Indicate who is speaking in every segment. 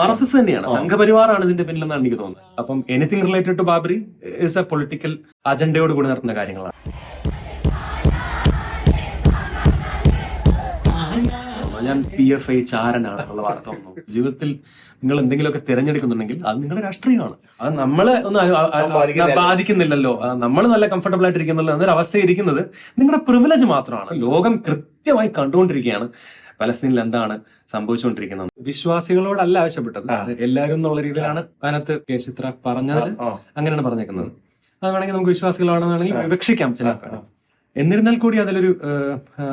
Speaker 1: R S S തന്നെയാണ്. സംഘപരിവാറാണ് ഇതിന്റെ പിന്നിലെന്നാണ് എനിക്ക് തോന്നുന്നത്. അപ്പം anything related to Babri is a political അജണ്ടയോട് കൂടി നടത്തുന്ന കാര്യങ്ങളാണ്. ഞാൻ പി എഫ് ഐ ചാരനാണ് എന്നുള്ള വാർത്ത വന്നു. ജീവിതത്തിൽ നിങ്ങൾ എന്തെങ്കിലുമൊക്കെ തിരഞ്ഞെടുക്കുന്നുണ്ടെങ്കിൽ അത് നിങ്ങളുടെ രാഷ്ട്രീയമാണ്. അത് നമ്മളെ ഒന്നും. ബാധിക്കുന്നില്ലല്ലോ. നമ്മൾ നല്ല കംഫർട്ടബിൾ ആയിട്ടിരിക്കുന്നല്ലോ എന്നൊരു അവസ്ഥ ഇരിക്കുന്നത് നിങ്ങളുടെ പ്രിവിലേജ് മാത്രമാണ്. ലോകം കൃത്യമായി കണ്ടുകൊണ്ടിരിക്കുകയാണ്. പലസ്തീനിൽ എന്താണ് സംഭവിച്ചുകൊണ്ടിരിക്കുന്നത്? വിശ്വാസികളോടല്ല ആവശ്യപ്പെട്ടത്. എല്ലാവരും എന്നുള്ള രീതിയിലാണ് അതിനകത്ത് കേശിത്ര പറഞ്ഞത്. അങ്ങനെയാണ് പറഞ്ഞേക്കുന്നത്. അത് വേണമെങ്കിൽ നമുക്ക് വിശ്വാസികളാണെന്നാണെങ്കിൽ. വിവക്ഷിക്കാം ചില എന്നിരുന്നാൽ കൂടി അതിലൊരു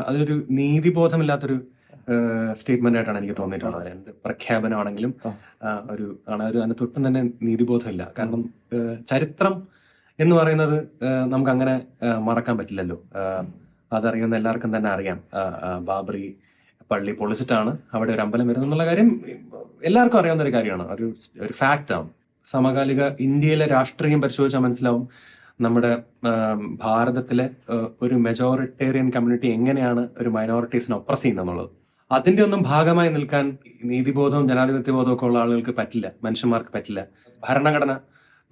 Speaker 1: അതിലൊരു നീതിബോധമില്ലാത്തൊരു സ്റ്റേറ്റ്മെന്റ് ആയിട്ടാണ് എനിക്ക് തോന്നിയിട്ടുള്ളത്. എന്ത് പ്രഖ്യാപനമാണെങ്കിലും ഒരു ആണ് ഒരു അതിന് തൊട്ടും തന്നെ നീതിബോധമില്ല. കാരണം ചരിത്രം എന്ന് പറയുന്നത് നമുക്ക് അങ്ങനെ മറക്കാൻ പറ്റില്ലല്ലോ. അതറിയുന്ന എല്ലാവർക്കും തന്നെ അറിയാം. ബാബറി പള്ളി പൊളിച്ചിട്ടാണ് അവിടെ ഒരു അമ്പലം വരുന്നത് എന്നുള്ള കാര്യം എല്ലാവർക്കും അറിയാവുന്ന ഒരു കാര്യമാണ്. ഒരു ഒരു ഫാക്റ്റാണ് സമകാലിക ഇന്ത്യയിലെ രാഷ്ട്രീയം പരിശോധിച്ചാൽ മനസ്സിലാവും നമ്മുടെ ഭാരതത്തിലെ ഒരു മെജോറിറ്റേറിയൻ കമ്മ്യൂണിറ്റി എങ്ങനെയാണ് ഒരു മൈനോറിറ്റീസിനെ ഒപ്രസ് ചെയ്യുന്നത് എന്നുള്ളത് അതിന്റെ ഒന്നും ഭാഗമായി നിൽക്കാൻ നീതിബോധവും ജനാധിപത്യ ബോധവും ഒക്കെ ഉള്ള ആളുകൾക്ക് പറ്റില്ല. മനുഷ്യന്മാർക്ക് പറ്റില്ല. ഭരണഘടന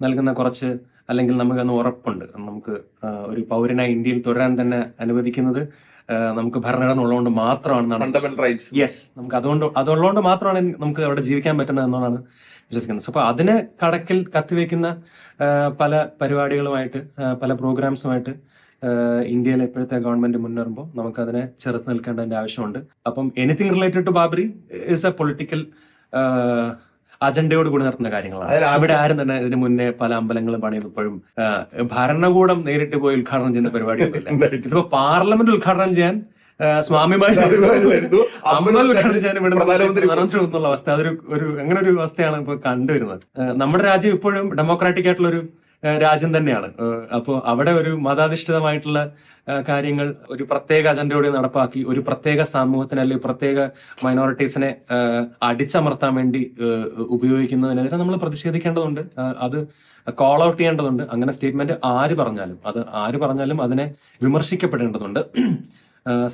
Speaker 1: നൽകുന്ന കുറച്ച് അല്ലെങ്കിൽ നമുക്ക് അന്ന് ഉറപ്പുണ്ട്. നമുക്ക് ഒരു പൗരനായി ഇന്ത്യയിൽ തുടരാൻ തന്നെ അനുവദിക്കുന്നത് നമുക്ക് ഭരണഘടന ഉള്ളതുകൊണ്ട്
Speaker 2: മാത്രമാണ്
Speaker 1: യെസ് നമുക്ക് അതുകൊണ്ട് അതുള്ളതുകൊണ്ട് മാത്രമാണ് നമുക്ക് അവിടെ ജീവിക്കാൻ പറ്റുന്നത് എന്നാണ് വിശ്വസിക്കുന്നത്. അപ്പൊ അതിനെ കടക്കിൽ കത്തിവെക്കുന്ന പല പരിപാടികളുമായിട്ട് പല പ്രോഗ്രാംസുമായിട്ട് ആ, ഇന്ത്യയിലെ ഇപ്പോഴത്തെ ഗവൺമെന്റ് മുന്നേറുമ്പോൾ നമുക്ക് അതിനെ ചെറുത്ത് നിൽക്കേണ്ടതിന്റെ ആവശ്യമുണ്ട്. അപ്പം anything related to Babri is a political അജണ്ടയോട് കൂടി നടത്തുന്ന കാര്യങ്ങളാണ്. അവിടെ ആരും തന്നെ ഇതിന് മുന്നേ പല അമ്പലങ്ങളും പണിയപ്പോഴും ആ, ഭരണകൂടം നേരിട്ട് പോയി ഉദ്ഘാടനം ചെയ്യുന്ന പരിപാടിയൊന്നുമില്ല ഇതിപ്പോ പാർലമെന്റ് ഉദ്ഘാടനം ചെയ്യാൻ സ്വാമിമാര് അവസ്ഥ. അതൊരു ഒരു അങ്ങനെ ഒരു അവസ്ഥയാണ് ഇപ്പൊ കണ്ടുവരുന്നത്. നമ്മുടെ രാജ്യം ഇപ്പോഴും ഡെമോക്രാറ്റിക് ആയിട്ടുള്ള ഒരു രാജ്യം തന്നെയാണ്. അപ്പോൾ അവിടെ ഒരു മതാധിഷ്ഠിതമായിട്ടുള്ള കാര്യങ്ങൾ ഒരു പ്രത്യേക അജണ്ടയോടെ നടപ്പാക്കി ഒരു പ്രത്യേക സമൂഹത്തിന് അല്ലെങ്കിൽ പ്രത്യേക മൈനോറിറ്റീസിനെ അടിച്ചമർത്താൻ വേണ്ടി ഉപയോഗിക്കുന്നതിനെതിരെ നമ്മൾ പ്രതിഷേധിക്കേണ്ടതുണ്ട്. അത് കോൾ ഔട്ട് ചെയ്യേണ്ടതുണ്ട്. അങ്ങനെ സ്റ്റേറ്റ്മെന്റ് ആര് പറഞ്ഞാലും അത് ആര് പറഞ്ഞാലും അതിനെ വിമർശിക്കപ്പെടേണ്ടതുണ്ട്.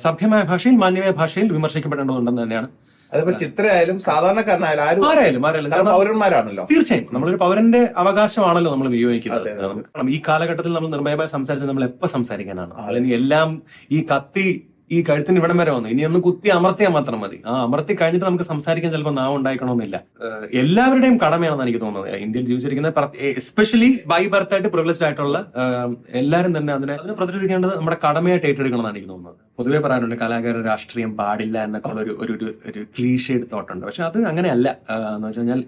Speaker 1: സഭ്യമായ ഭാഷയിൽ മാന്യമായ ഭാഷയിൽ വിമർശിക്കപ്പെടേണ്ടതുണ്ടെന്ന് തന്നെയാണ്
Speaker 2: അതിപ്പോ ചിത്രയായാലും സാധാരണക്കാരനായാലും ആരും
Speaker 1: ആരായാലും ആരായാലും.
Speaker 2: കാരണം പൗരന്മാരാണല്ലോ.
Speaker 1: തീർച്ചയായും. നമ്മളൊരു പൗരന്റെ അവകാശമാണല്ലോ നമ്മൾ വിനിയോഗിക്കുന്നത്. നമുക്ക് കാരണം ഈ കാലഘട്ടത്തിൽ നമ്മൾ നിർഭയമായി സംസാരിച്ചത് നമ്മൾ എപ്പോ സംസാരിക്കാനാണ്. അല്ലെങ്കിൽ എല്ലാം ഈ കത്തി ഈ കഴുത്തിന് ഇവിടം വരെ വന്നു. ഇനി ഒന്ന് കുത്തി അമർത്തിയാൽ മാത്രം മതി. ആ അമർത്തി കഴിഞ്ഞിട്ട് നമുക്ക് സംസാരിക്കാൻ ചിലപ്പോൾ നാവ് ഉണ്ടായിക്കണമെന്നില്ല. എല്ലാവരുടെയും കടമയാണെന്ന് എനിക്ക് തോന്നുന്നത്. ഇന്ത്യയിൽ ജീവിച്ചിരിക്കുന്ന എസ്പെഷ്യലി ബൈ ബർത്ത് ആയിട്ട് പ്രിവിലേജ് ആയിട്ടുള്ള എല്ലാവരും തന്നെ അതിനെ അതിനെ പ്രതിരോധിക്കേണ്ടത് നമ്മുടെ കടമയായിട്ട് ഏറ്റെടുക്കണമെന്നാണ് എനിക്ക് തോന്നുന്നത്. പൊതുവെ പറയാനുണ്ട് കലാകാരൻ രാഷ്ട്രീയം പാടില്ല എന്നൊക്കെ ഉള്ള ഒരു ഒരു ഒരു- ക്ലീഷേഡ് തോട്ടുണ്ട് പക്ഷെ അത് അങ്ങനെയല്ല. എന്ന് വെച്ച് കഴിഞ്ഞാൽ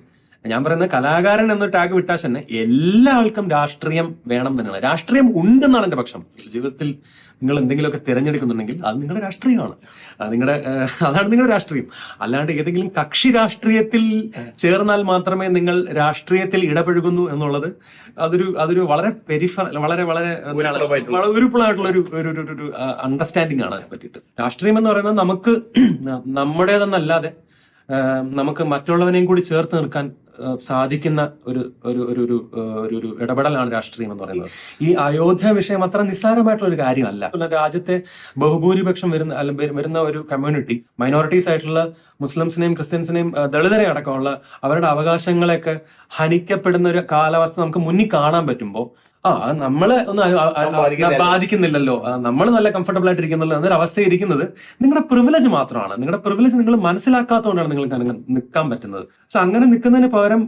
Speaker 1: ഞാൻ പറയുന്നത് കലാകാരൻ എന്ന ടാഗ് വിട്ടാൽ തന്നെ എല്ലാ ആൾക്കും രാഷ്ട്രീയം വേണം തന്നെയാണ്. രാഷ്ട്രീയം ഉണ്ടെന്നാണ് എന്റെ പക്ഷം. ജീവിതത്തിൽ നിങ്ങൾ എന്തെങ്കിലുമൊക്കെ തിരഞ്ഞെടുക്കുന്നുണ്ടെങ്കിൽ അത് നിങ്ങളുടെ രാഷ്ട്രീയമാണ്. നിങ്ങളുടെ അതാണ് നിങ്ങളുടെ രാഷ്ട്രീയം. അല്ലാണ്ട് ഏതെങ്കിലും കക്ഷി രാഷ്ട്രീയത്തിൽ ചേർന്നാൽ മാത്രമേ നിങ്ങൾ രാഷ്ട്രീയത്തിൽ ഇടപഴകുന്നു എന്നുള്ളത് അതൊരു അതൊരു വളരെ പെരിഫ വളരെ വളരെ ഉരുപ്പളായിട്ടുള്ള ഒരു ഒരു അണ്ടർസ്റ്റാൻഡിംഗ് ആണ് അതിനെ പറ്റിയിട്ട്. രാഷ്ട്രീയം എന്ന് പറയുന്നത് നമുക്ക് നമ്മുടേതെന്നല്ലാതെ നമുക്ക് മറ്റുള്ളവനെയും കൂടി ചേർത്ത് നിർക്കാൻ സാധിക്കുന്ന ഒരു ഒരു ഒരു ഒരു ഒരു ഒരു ഇടപെടലാണ് രാഷ്ട്രീയം എന്ന് പറയുന്നത്. ഈ അയോധ്യ വിഷയം അത്ര നിസ്സാരമായിട്ടുള്ള ഒരു കാര്യമല്ല. രാജ്യത്തെ ബഹുഭൂരിപക്ഷം വരുന്ന വരുന്ന ഒരു കമ്മ്യൂണിറ്റി മൈനോറിറ്റീസ് ആയിട്ടുള്ള മുസ്ലിംസിനെയും ക്രിസ്ത്യൻസിനെയും ദളിതരെ അടക്കമുള്ള അവരുടെ അവകാശങ്ങളെയൊക്കെ ഹനിക്കപ്പെടുന്ന ഒരു കാലാവസ്ഥ നമുക്ക് മുന്നിൽ കാണാൻ പറ്റുമ്പോൾ ആ നമ്മളെ ഒന്ന്. ബാധിക്കുന്നില്ലല്ലോ. നമ്മൾ നല്ല കംഫർട്ടബിൾ ആയിട്ട് ഇരിക്കുന്നല്ലോ എന്നൊരു അവസ്ഥ ഇരിക്കുന്നത് നിങ്ങളുടെ പ്രിവിലേജ് മാത്രമാണ്. നിങ്ങളുടെ പ്രിവിലേജ് നിങ്ങൾ മനസ്സിലാക്കാത്തതുകൊണ്ടാണ് നിങ്ങൾക്ക് നിൽക്കാൻ പറ്റുന്നത്. സോ അങ്ങനെ നിൽക്കുന്നതിന് പകരം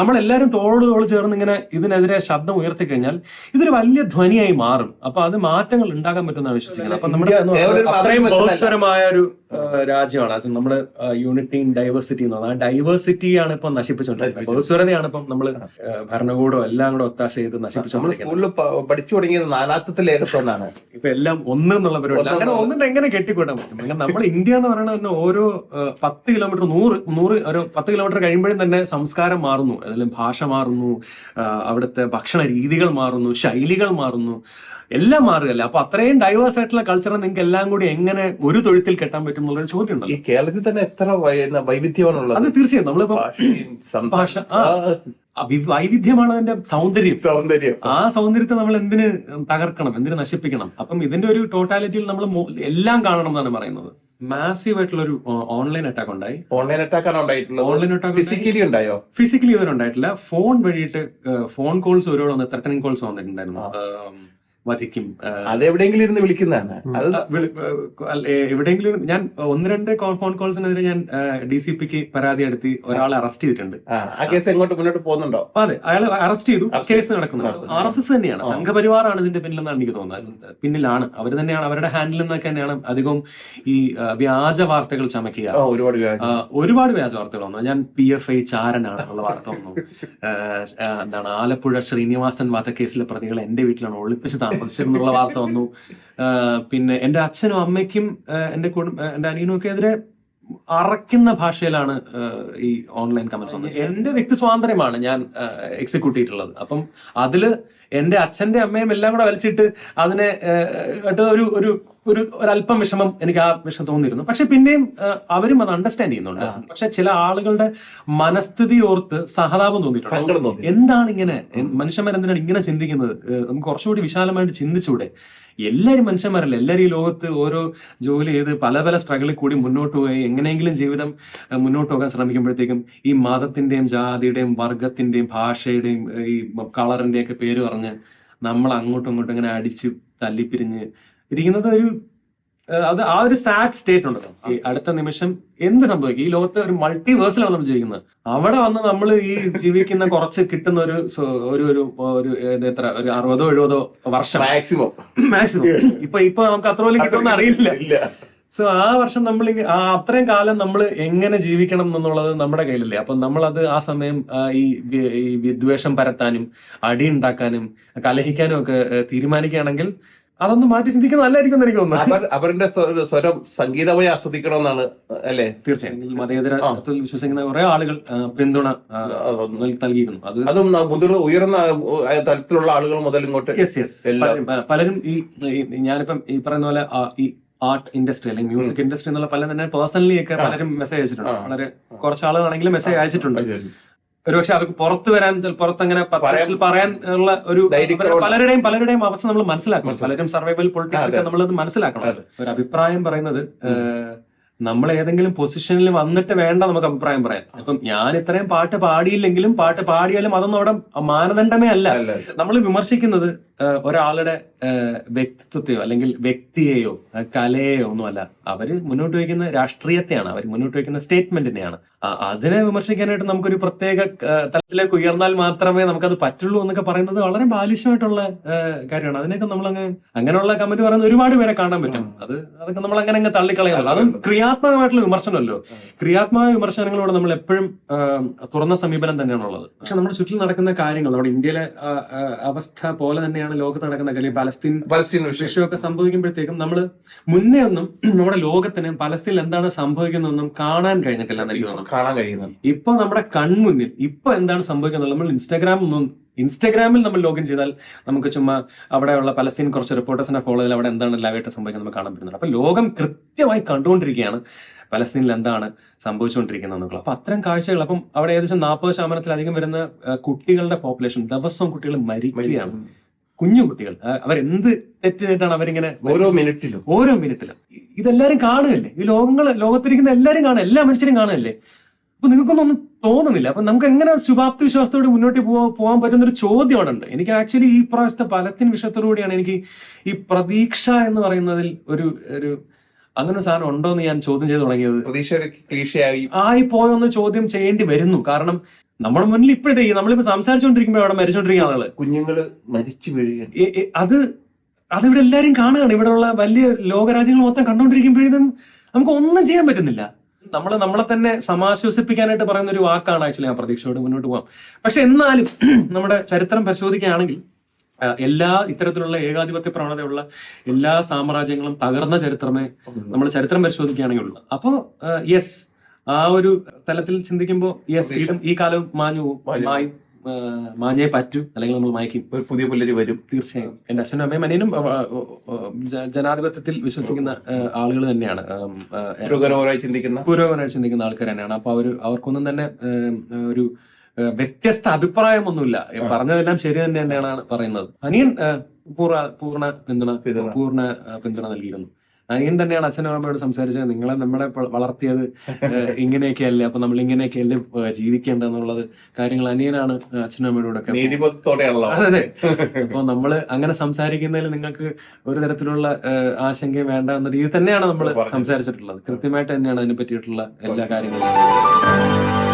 Speaker 1: നമ്മളെല്ലാവരും തോളോട് തോൾ ചേർന്ന് ഇങ്ങനെ ഇതിനെതിരെ ശബ്ദം ഉയർത്തി കഴിഞ്ഞാൽ ഇതൊരു വലിയ ധ്വനിയായി മാറും. അപ്പൊ അത് മാറ്റങ്ങൾ ഉണ്ടാകാൻ പറ്റുമെന്നാണ് വിശ്വസിക്കുന്നത്. അപ്പൊ നമ്മുടെ അത്രയും ഒരു രാജ്യമാണ്. അത് യൂണിറ്റി ഇൻ ഡൈവേഴ്സിറ്റി എന്ന് പറഞ്ഞാൽ ആ ഡൈവേഴ്സിറ്റിയാണ് ഇപ്പൊ നശിപ്പിച്ചുകൊണ്ടിരിക്കുന്നത് ബഹുസ്വരതയാണ് ഇപ്പം നമ്മൾ ഭരണകൂടം എല്ലാം കൂടെ ഒത്താശ ചെയ്ത്
Speaker 2: നമ്മൾ സ്കൂളിൽ പഠിച്ചു തുടങ്ങിയത് നാനാത്വത്തിൽ ഏകത്വം എന്നാണ്
Speaker 1: ഇപ്പൊ എല്ലാം ഒന്ന് എന്നുള്ള പരിപാടി അങ്ങനെ ഒന്നിന് എങ്ങനെ കെട്ടിക്കൂട്ടാൻ പറ്റും? അങ്ങനെ നമ്മൾ ഇന്ത്യ എന്ന് പറയുന്നത് തന്നെ ഓരോ പത്ത് കിലോമീറ്റർ നൂറ് നൂറ് ഒരു പത്ത് കിലോമീറ്റർ കഴിയുമ്പോഴും തന്നെ സംസ്കാരം മാറുന്നു. അതിൽ ഭാഷ മാറുന്നു അവിടുത്തെ ഭക്ഷണ രീതികൾ മാറുന്നു ശൈലികൾ മാറുന്നു. എല്ലാം മാറുകയല്ലേ? അപ്പൊ അത്രയും ഡൈവേഴ്സ് ആയിട്ടുള്ള കൾച്ചറെ നിങ്ങൾക്ക് എല്ലാം കൂടി എങ്ങനെ ഒരു തൊഴുത്തിൽ കെട്ടാൻ പറ്റും? എന്നുള്ളൊരു ചോദ്യം ഉണ്ടല്ലോ ഈ
Speaker 2: കേരളത്തിൽ തന്നെ എത്ര വൈവിധ്യമാണ് വൈവിധ്യമാണുള്ളത്?
Speaker 1: അത് തീർച്ചയായും നമ്മളിപ്പോ ഭാഷ, വൈവിധ്യമാണ് അതിന്റെ സൗന്ദര്യം.
Speaker 2: സൗന്ദര്യം.
Speaker 1: ആ സൗന്ദര്യത്തെ നമ്മൾ എന്തിന് തകർക്കണം എന്തിന് നശിപ്പിക്കണം? അപ്പം ഇതിന്റെ ഒരു ടോട്ടാലിറ്റിയിൽ നമ്മൾ എല്ലാം കാണണം എന്നാണ് പറയുന്നത്. മാസീവ് ആയിട്ടുള്ള ഒരു ഓൺലൈൻ അറ്റാക്ക് ഉണ്ടായി.
Speaker 2: ഓൺലൈൻ അറ്റാക്ക് ആണ് ഉണ്ടായിട്ടുള്ളത്?
Speaker 1: ഓൺലൈൻ അറ്റാക്ക്
Speaker 2: ഫിസിക്കലി ഉണ്ടായോ?
Speaker 1: ഫിസിക്കലി ഇതുവരെ ഉണ്ടായിട്ടില്ല. ഫോൺ വഴിയിട്ട് ഫോൺ കോൾസ് ഒരുപാട് വന്ന് ത്രട്ടനിങ് കോൾസ് വന്നിട്ടുണ്ടായിരുന്നു. വധിക്കും.
Speaker 2: അത് എവിടെയെങ്കിലും ഇരുന്ന് വിളിക്കുന്നതാണ്. അത്
Speaker 1: എവിടെയെങ്കിലും ഞാൻ ഒന്ന് രണ്ട് ഫോൺ കോൾസിനെതിരെ ഞാൻ ഡി സി പിക്ക് പരാതി നടത്തി ഒരാളെ അറസ്റ്റ് ചെയ്തിട്ടുണ്ട്.
Speaker 2: ആ, കേസ് എങ്ങോട്ട് മുന്നോട്ട് പോകുന്നുണ്ടോ?
Speaker 1: അതെ അയാൾ അറസ്റ്റ് ചെയ്തു. കേസ് നടക്കുന്നു.
Speaker 2: നടക്കുന്നു.
Speaker 1: ആർ എസ് എസ് തന്നെയാണ്. സംഘപരിവാറാണ് ഇതിന്റെ പിന്നിലെന്നാണ് എനിക്ക് തോന്നുന്നത്. പിന്നിലാണ്. അവർ തന്നെയാണ് അവരുടെ ഹാൻഡിൽ നിന്നൊക്കെ തന്നെയാണ് അധികവും ഈ വ്യാജ വാർത്തകൾ
Speaker 2: ചമക്കുക ഒരുപാട് വ്യാജം.
Speaker 1: ഒരുപാട് വ്യാജ വാർത്തകൾ വന്നു. ഞാൻ പി എഫ് ഐ ചാരനാണ് എന്നുള്ള വാർത്ത വന്നു. എന്താണ് ആലപ്പുഴ ശ്രീനിവാസൻ വധക്കേസിലെ പ്രതികൾ എന്റെ വീട്ടിലാണ് ഒളിപ്പിച്ച് എന്നുള്ള വാർത്ത വന്നു. പിന്നെ എന്റെ അച്ഛനും അമ്മയ്ക്കും എന്റെ കുടുംബ എന്റെ അനിയനും ഒക്കെ എതിരെ അറയ്ക്കുന്ന ഭാഷയിലാണ് ഈ ഓൺലൈൻ കമന്റ്സ് വന്നത്. എന്റെ വ്യക്തി സ്വാതന്ത്ര്യമാണ് ഞാൻ എക്സിക്യൂട്ട് ചെയ്തിട്ടുള്ളത്. അപ്പം അതിൽ എന്റെ അച്ഛന്റെ അമ്മയും എല്ലാം കൂടെ വലിച്ചിട്ട് അതിനെ കേട്ട് ഒരു ഒരു ഒരു ഒരല്പം വിഷമം എനിക്ക് ആ വിഷമം തോന്നിയിരുന്നു. പക്ഷെ പിന്നെയും അവരും അത് അണ്ടർസ്റ്റാൻഡ് ചെയ്യുന്നുണ്ട്. പക്ഷെ ചില ആളുകളുടെ മനസ്ഥിതി ഓർത്ത് സഹതാപം തോന്നിയിട്ടുണ്ട്.
Speaker 2: തോന്നി.
Speaker 1: എന്താണ് ഇങ്ങനെ? മനുഷ്യന്മാരെന്തിനാണ് ഇങ്ങനെ ചിന്തിക്കുന്നത്? നമുക്ക് കുറച്ചുകൂടി വിശാലമായിട്ട് ചിന്തിച്ചൂടെ? എല്ലാവരും മനുഷ്യന്മാരല്ല? എല്ലാവരും ഈ ലോകത്ത് ഓരോ ജോലി ചെയ്ത് പല പല സ്ട്രഗിളിൽ കൂടി മുന്നോട്ട് പോയി. എങ്ങനെയെങ്കിലും ജീവിതം മുന്നോട്ട് പോകാൻ ശ്രമിക്കുമ്പോഴത്തേക്കും ഈ മതത്തിന്റെയും ജാതിയുടെയും വർഗത്തിന്റെയും ഭാഷയുടെയും ഈ കളറിന്റെയൊക്കെ പേര് പറഞ്ഞ് നമ്മൾ അങ്ങോട്ടും ഇങ്ങോട്ടും ഇങ്ങനെ അടിച്ച് തല്ലിപ്പിരിഞ്ഞ് ഇരിക്കുന്നത് ഒരു അത് ആ ഒരു സാഡ് സ്റ്റേറ്റ് ഉണ്ടല്ലോ ഈ അടുത്ത നിമിഷം എന്ത് സംഭവിക്കും? ഈ ലോകത്ത് ഒരു മൾട്ടിവേഴ്സിലാണ് നമ്മൾ ജീവിക്കുന്നത്. അവിടെ വന്ന് നമ്മൾ ഈ ജീവിക്കുന്ന കുറച്ച് കിട്ടുന്ന ഒരു ഒരു ഒരു ഒരു എത്ര ഒരു അറുപതോ എഴുപതോ വർഷം.
Speaker 2: മാക്സിമം
Speaker 1: മാക്സിമം ഇപ്പൊ ഇപ്പൊ നമുക്ക് അത്ര പോലും കിട്ടുമെന്ന് അറിയില്ല. സോ ആ വർഷം നമ്മൾ ആ അത്രയും കാലം നമ്മൾ എങ്ങനെ ജീവിക്കണം എന്നുള്ളത് നമ്മുടെ കയ്യിലല്ലേ. അപ്പൊ നമ്മളത് ആ സമയം ഈ വിദ്വേഷം പരത്താനും അടി ഉണ്ടാക്കാനും കലഹിക്കാനും ഒക്കെ തീരുമാനിക്കുകയാണെങ്കിൽ അതൊന്ന് മാറ്റി ചിന്തിക്കുന്നത് നല്ലതായിരിക്കും എന്ന് എനിക്ക് തോന്നുന്നു.
Speaker 2: അവരുടെ സ്വരം സംഗീതമായി ആസ്വദിക്കണമെന്നാണ് അല്ലേ?
Speaker 1: തീർച്ചയായും. മതേതരത്വത്തിൽ വിശ്വസിക്കുന്ന കുറെ ആളുകൾ പിന്തുണ നൽകിയിരുന്നു അത്
Speaker 2: അതും ന- മുതിർ ഉയർന്ന തലത്തിലുള്ള ആളുകൾ മുതൽ ഇങ്ങോട്ട്
Speaker 1: യെസ് യെസ് പലരും ഈ ഈ- ഞാനിപ്പം ഈ പറയുന്ന പോലെ ഈ ആർട്ട് ഇൻഡസ്ട്രി അല്ലെങ്കിൽ മ്യൂസിക് ഇൻഡസ്ട്രി എന്നുള്ള പല തന്നെ പേഴ്സണലി ഒക്കെ പലരും മെസ്സേജ് അയച്ചിട്ടുണ്ട് വളരെ കുറച്ച് ആളുകളാണെങ്കിലും മെസ്സേജ് അയച്ചിട്ടുണ്ട്. ഒരുപക്ഷെ അവർക്ക് പുറത്ത് വരാൻ പുറത്തങ്ങനെ പത്രത്തിൽ പറയാൻ ഉള്ള ഒരു പലരുടെയും പലരുടെയും അവസ്ഥ നമ്മൾ മനസ്സിലാക്കണം. പലരും സർവൈവൽ പൊളിറ്റിക്സ് ഒക്കെ
Speaker 2: അതെ.
Speaker 1: നമ്മളത് മനസ്സിലാക്കണം. ഒരു അഭിപ്രായം പറയുന്നത് നമ്മൾ ഏതെങ്കിലും പൊസിഷനിൽ വന്നിട്ട് വേണ്ട നമുക്ക് അഭിപ്രായം പറയാൻ. അപ്പം ഞാൻ ഇത്രയും പാട്ട് പാടിയില്ലെങ്കിലും പാട്ട് പാടിയാലും അതൊന്നും അവിടെ മാനദണ്ഡമേ അല്ല. നമ്മൾ വിമർശിക്കുന്നത് ഒരാളുടെ വ്യക്തിത്വത്തെയോ അല്ലെങ്കിൽ വ്യക്തിയെയോ കലയെയോ ഒന്നുമല്ല. അവർ മുന്നോട്ട് വയ്ക്കുന്ന രാഷ്ട്രീയത്തെയാണ്. അവർ മുന്നോട്ട് വയ്ക്കുന്ന സ്റ്റേറ്റ്മെന്റിനെയാണ് അതിനെ വിമർശിക്കാനായിട്ട് നമുക്കൊരു പ്രത്യേക തലത്തിലേക്ക് ഉയർന്നാൽ മാത്രമേ നമുക്കത് പറ്റുള്ളൂ എന്നൊക്കെ പറയുന്നത് വളരെ ബാലിശമായിട്ടുള്ള കാര്യമാണ്. അതിനൊക്കെ നമ്മൾ അങ്ങ് അങ്ങനെയുള്ള കമന്റ് പറയുന്ന ഒരുപാട് പേരെ കാണാൻ പറ്റും. അത് അതൊക്കെ നമ്മൾ അങ്ങനെ അങ്ങ് തള്ളിക്കളയുന്നുള്ളൂ അതും ക്രിയാത്മകമായിട്ടുള്ള വിമർശനമല്ലോ. ക്രിയാത്മക വിമർശനങ്ങളോട് നമ്മൾ എപ്പോഴും തുറന്ന സമീപനം തന്നെയാണുള്ളത്. പക്ഷെ നമ്മുടെ ചുറ്റിൽ നടക്കുന്ന കാര്യങ്ങൾ നമ്മുടെ ഇന്ത്യയിലെ അവസ്ഥ പോലെ തന്നെയാണ് ലോകത്ത് നടക്കുന്ന കാര്യം. പലസ്തീൻ
Speaker 2: പലസ്തീൻ വിഷയം.
Speaker 1: വിഷയമൊക്കെ സംഭവിക്കുമ്പോഴത്തേക്കും നമ്മൾ മുന്നേ ഒന്നും നമ്മുടെ ലോകത്തിന് പലസ്തീനിൽ എന്താണ് സംഭവിക്കുന്നതെന്നും കാണാൻ കഴിഞ്ഞിട്ടില്ല എന്ന് എനിക്ക് തോന്നുന്നു
Speaker 2: കാണാൻ കഴിയുന്നത്.
Speaker 1: ഇപ്പൊ നമ്മുടെ കൺമുന്നിൽ ഇപ്പൊ എന്താണ് സംഭവിക്കുന്നത്? നമ്മൾ ഇൻസ്റ്റാഗ്രാം ഒന്നും ഇൻസ്റ്റാഗ്രാമിൽ നമ്മൾ ലോഗിൻ ചെയ്താൽ നമുക്ക് ചുമ്മാ അവിടെയുള്ള പലസ്തീൻ കുറച്ച് റിപ്പോർട്ടേഴ്സിനെ ഫോളോ ചെയ്താൽ അവിടെ എന്താണ് ലൈവായിട്ട് സംഭവിക്കുന്നത് നമുക്ക് കാണാൻ പറ്റുന്നുണ്ട് അപ്പൊ ലോകം കൃത്യമായി കണ്ടുകൊണ്ടിരിക്കുകയാണ് പലസ്തീനിൽ എന്താണ് സംഭവിച്ചുകൊണ്ടിരിക്കുന്നത് എന്നുള്ളത്. അപ്പൊ അത്തരം കാഴ്ചകൾ അപ്പം അവിടെ ഏകദേശം നാൽപ്പത് ശതമാനത്തിലധികം വരുന്ന കുട്ടികളുടെ പോപ്പുലേഷൻ ദിവസവും കുട്ടികൾ മരിക്കുകയാണ്. കുഞ്ഞു കുട്ടികൾ അവർ അവരെന്ത് തെറ്റ് ചെയ്തിട്ടാണ് അവരിങ്ങനെ
Speaker 2: ഓരോ മിനിറ്റിലും
Speaker 1: ഓരോ മിനിറ്റിലും ഇതെല്ലാരും കാണുകയല്ലേ? ഈ ലോകങ്ങൾ ലോകത്തിരിക്കുന്ന എല്ലാരും കാണുക എല്ലാ മനുഷ്യരും കാണുകയല്ലേ? അപ്പൊ നിങ്ങൾക്കൊന്നും ഒന്നും തോന്നുന്നില്ല. അപ്പൊ നമുക്ക് എങ്ങനെ ശുഭാപ്തി വിശ്വാസത്തോടെ മുന്നോട്ട് പോവാൻ പോകാൻ പറ്റുന്ന ഒരു ചോദ്യം അവിടെ ഉണ്ട് എനിക്ക് ആക്ച്വലി ഈ പ്രാവശ്യത്തെ പലസ്തീൻ വിഷയത്തോടുകൂടിയാണ് എനിക്ക് ഈ പ്രതീക്ഷ എന്ന് പറയുന്നതിൽ ഒരു ഒരു അങ്ങനെ ഒരു സാധനം ഉണ്ടോ എന്ന് ഞാൻ ചോദ്യം ചെയ്ത് തുടങ്ങിയത്.
Speaker 2: പ്രതീക്ഷ ഒരു ക്ലീശയായി
Speaker 1: ആയി പോയെന്ന് ചോദ്യം ചെയ്യേണ്ടി വരുന്നു. കാരണം നമ്മുടെ മുന്നിൽ ഇപ്പോഴത്തേക്ക് നമ്മളിപ്പോ സംസാരിച്ചുകൊണ്ടിരിക്കുമ്പോൾ അവിടെ മരിച്ചോണ്ടിരിക്കുന്ന ആളുകൾ
Speaker 2: കുഞ്ഞുങ്ങൾ മരിച്ചു വീഴുകയാണ്.
Speaker 1: എ- എ- അത് അതിവിടെ എല്ലാരും കാണുകയാണ്. ഇവിടെയുള്ള വലിയ ലോകരാജ്യങ്ങൾ മൊത്തം കണ്ടുകൊണ്ടിരിക്കുമ്പോഴും നമുക്ക് ഒന്നും ചെയ്യാൻ പറ്റുന്നില്ല. നമ്മൾ നമ്മളെ തന്നെ സമാശ്വസിപ്പിക്കാനായിട്ട് പറയുന്ന ഒരു വാക്കാണ് ആക്ച്വലി ആ പ്രതീക്ഷയോട് മുന്നോട്ട് പോകാം പക്ഷെ എന്നാലും നമ്മുടെ ചരിത്രം പരിശോധിക്കുകയാണെങ്കിൽ എല്ലാ ഇത്തരത്തിലുള്ള ഏകാധിപത്യ പ്രവണതയുള്ള എല്ലാ സാമ്രാജ്യങ്ങളും തകർന്ന ചരിത്രമേ നമ്മൾ ചരിത്രം പരിശോധിക്കുകയാണെങ്കിൽ ഉള്ളു. അപ്പോ യെസ് ആ ഒരു തലത്തിൽ ചിന്തിക്കുമ്പോൾ യെസ് ഈ കാലം മാഞ്ഞു. മായും. മാഞ്ഞേ പറ്റും. അല്ലെങ്കിൽ നമ്മൾ മയക്കും.
Speaker 2: ഒരു പുതിയ പുല്ലരി വരും.
Speaker 1: തീർച്ചയായും. എന്റെ അച്ഛനും അമ്മയും അനിയനും ജനാധിപത്യത്തിൽ വിശ്വസിക്കുന്ന ആളുകൾ തന്നെയാണ്.
Speaker 2: ചിന്തിക്കുന്ന?
Speaker 1: പുരോഗമനമായി ചിന്തിക്കുന്ന ആൾക്കാർ തന്നെയാണ്. അപ്പൊ അവർ അവർക്കൊന്നും തന്നെ ഒരു വ്യത്യസ്ത അഭിപ്രായമൊന്നുമില്ല. പറഞ്ഞതെല്ലാം ശരി തന്നെ തന്നെയാണ് പറയുന്നത്. അനിയൻ പൂർണ പിന്തുണ. പൂർണ പിന്തുണ നൽകിയിരുന്നു. അനിയൻ തന്നെയാണ് അച്ഛനും അമ്മയോട് സംസാരിച്ചത്. നിങ്ങളെ നമ്മളെ വളർത്തിയത് ഇങ്ങനെയൊക്കെ ഇങ്ങനെയൊക്കെയല്ലേ? അപ്പൊ നമ്മൾ ഇങ്ങനെയൊക്കെയല്ലേ ഏഹ് ജീവിക്കേണ്ടതെന്നുള്ളത് കാര്യങ്ങൾ അനിയനാണ് അച്ഛനും അമ്മയോടൊക്കെ അതെ അപ്പൊ നമ്മൾ അങ്ങനെ സംസാരിക്കുന്നതിൽ നിങ്ങൾക്ക് ഒരു തരത്തിലുള്ള ആശങ്കയും വേണ്ട എന്ന രീതി തന്നെയാണ് നമ്മൾ സംസാരിച്ചിട്ടുള്ളത്. കൃത്യമായിട്ട് തന്നെയാണ് അതിനെ പറ്റിയിട്ടുള്ള എല്ലാ കാര്യങ്ങളും.